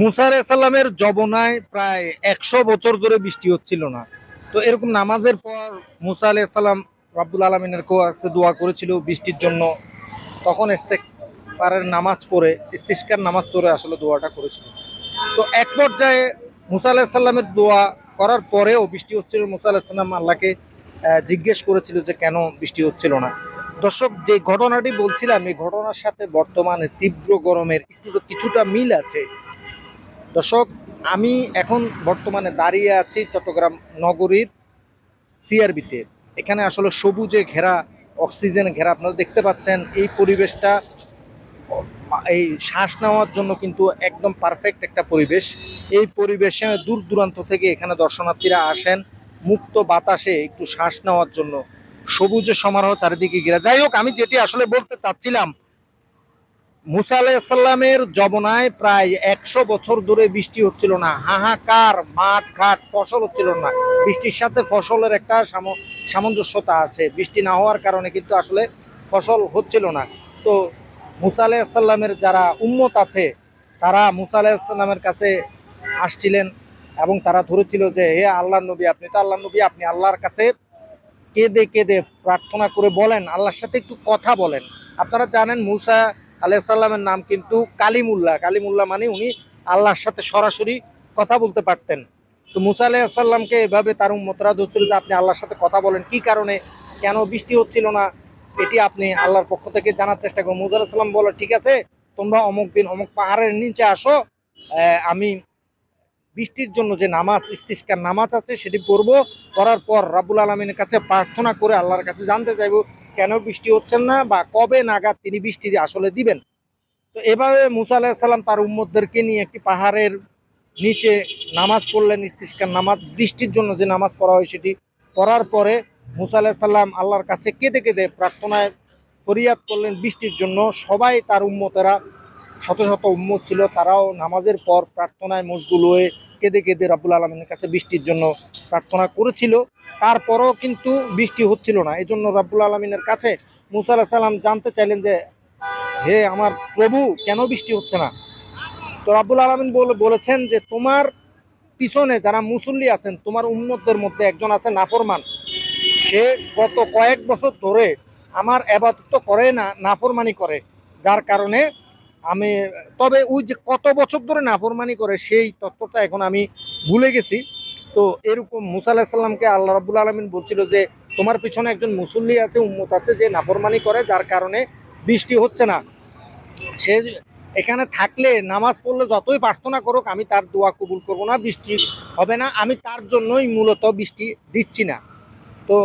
মুসা আলাইসাল্লামের জবনায় প্রায় একশো বছর ধরে বৃষ্টি হচ্ছিল না। তো এরকম নামাজের পর মুসা আলাইসাল্লাম রাব্বুল আলমিনের কাছে দোয়া করেছিল বৃষ্টির জন্য। তখন পারের নামাজ পড়ে, ইস্তিস্কার নামাজ পড়ে আসলে দোয়াটা করেছিল। তো এক পর্যায়ে মুসা আলাহিসাল্লামের দোয়া করার পরেও বৃষ্টি হচ্ছিল। মুসা আলাহিসাল্লাম আল্লাহকে জিজ্ঞেস করেছিল যে কেন বৃষ্টি হচ্ছিল না। দর্শক, যে ঘটনাটি বলছিলাম, এই ঘটনার সাথে বর্তমানে তীব্র গরমের একটু কিছুটা মিল আছে। দর্শক, আমি এখন বর্তমানে দাঁড়িয়ে আছি চট্টগ্রাম নগরীর সিআরবিতে। এখানে আসলে সবুজে ঘেরা, অক্সিজেন ঘেরা আপনারা দেখতে পাচ্ছেন, এই পরিবেশটা, এই শ্বাস নেওয়ার জন্য কিন্তু একদম পারফেক্ট একটা পরিবেশ। এই পরিবেশে দূর দূরান্ত থেকে এখানে দর্শনার্থীরা আসেন, মুক্ত বাতাসে একটু শ্বাস নেওয়ার জন্য। সবুজের সমারোহ চারিদিকে ঘেরা। যাই হোক, আমি যেটি আসলে বলতে চাচ্ছিলাম মুসা আলাইসাল্লামের জবনায় প্রায় একশো বছর ধরে বৃষ্টি হচ্ছিল না। হাহাকার মাঠ ঘাট ফসল হচ্ছিল না। বৃষ্টির সাথে ফসলের একটা সাম- সামঞ্জস্যতা আছে। বৃষ্টি না হওয়ার কারণে কিন্তু আসলে ফসল হচ্ছিল না। তো মুসা আলাইসাল্লামের যারা উম্মত আছে, তারা মুসা আলাইসাল্লামের কাছে আসছিলেন এবং তারা ধরেছিল যে, হে আল্লাহ নবী, আপনি তো আল্লাহ নবী, আপনি আল্লাহর কাছে কেঁদে কেঁদে প্রার্থনা করে বলেন। আল্লাহর সাথে একটু কথা বলেন। আপনারা জানেন মুসা আলাইসাল্লামের নাম কিন্তু কালিমুল্লাহ। কালিমুল্লাহ মানে উনি আল্লাহর সাথে সরাসরি কথা বলতে পারতেন। তো মুসা আলাইসাল্লামকে এভাবে তার উম্মতরা ধরছিল যে আপনি আল্লাহর সাথে কথা বলেন, কি কারণে? কেন বৃষ্টি হচ্ছিল না? এটি আপনি আল্লাহর পক্ষ থেকে জানার চেষ্টা করুন। মুসা আলাইসাল্লাম বলো ঠিক আছে, তোমরা অমুক দিন অমুক পাহাড়ের নিচে আসো আমি বৃষ্টির জন্য যে নামাজ, ইস্তিস্কার নামাজ আছে সেটি পড়ব। করার পর রাব্বুল আলমিনের কাছে প্রার্থনা করে আল্লাহর কাছে জানতে চাইব। কেন বৃষ্টি হচ্ছেন না বা কবে নাগাদ তিনি বৃষ্টি আসলে দিবেন? তো এভাবে মুসা আলাহিসাল্লাম তার উম্মতদেরকে নিয়ে একটি পাহাড়ের নিচে নামাজ পড়লেন, ইস্তিস্কার নামাজ, বৃষ্টির জন্য যে নামাজ পড়া হয় সেটি পড়ার পরে মুসা আলাহিসাল্লাম আল্লাহর কাছে কেঁদে কেঁদে প্রার্থনায় ফরিয়াদ করলেন বৃষ্টির জন্য। সবাই তার উম্মতেরা, শত শত উম্মত ছিল, তারাও নামাজের পর প্রার্থনায় মশগুল হয়ে কেঁদে কেঁদে রাব্বুল আলমিনের কাছে বৃষ্টির জন্য প্রার্থনা করেছিল। তারপরও কিন্তু বৃষ্টি হচ্ছিল না। এই জন্য রাব্বুল আলমিনের কাছে মুসা আলাহ সাল্লাম জানতে চাইলেন যে, হে আমার প্রভু, কেন বৃষ্টি হচ্ছে না? তো রাব্বুল আলমিন বলেছেন যে, তোমার পিছনে যারা মুসল্লি আছেন, তোমার উন্মতদের মধ্যে একজন আছে নাফরমান। সে গত কয়েক বছর ধরে আমার এবাদত করে না, নাফরমানি করে। যার কারণে আমি, তবে ওই যে কত বছর ধরে নাফরমানি করে, সেই তত্ত্বটা এখন আমি ভুলে গেছি। তো এরকম মুসা আলাহিসাল্লামকে আল্লাহ রাবুল আলমিন বলছিল যে, তোমার পিছনে একজন মুসল্লি আছে, উম্মত আছে যে নাফরমানি করে, যার কারণে বৃষ্টি হচ্ছে না। সে এখানে থাকলে, নামাজ পড়লে যতই প্রার্থনা করুক, আমি তার দোয়া কবুল করব না, বৃষ্টি হবে না। আমি তার জন্যই মূলত বৃষ্টি দিচ্ছি না। তো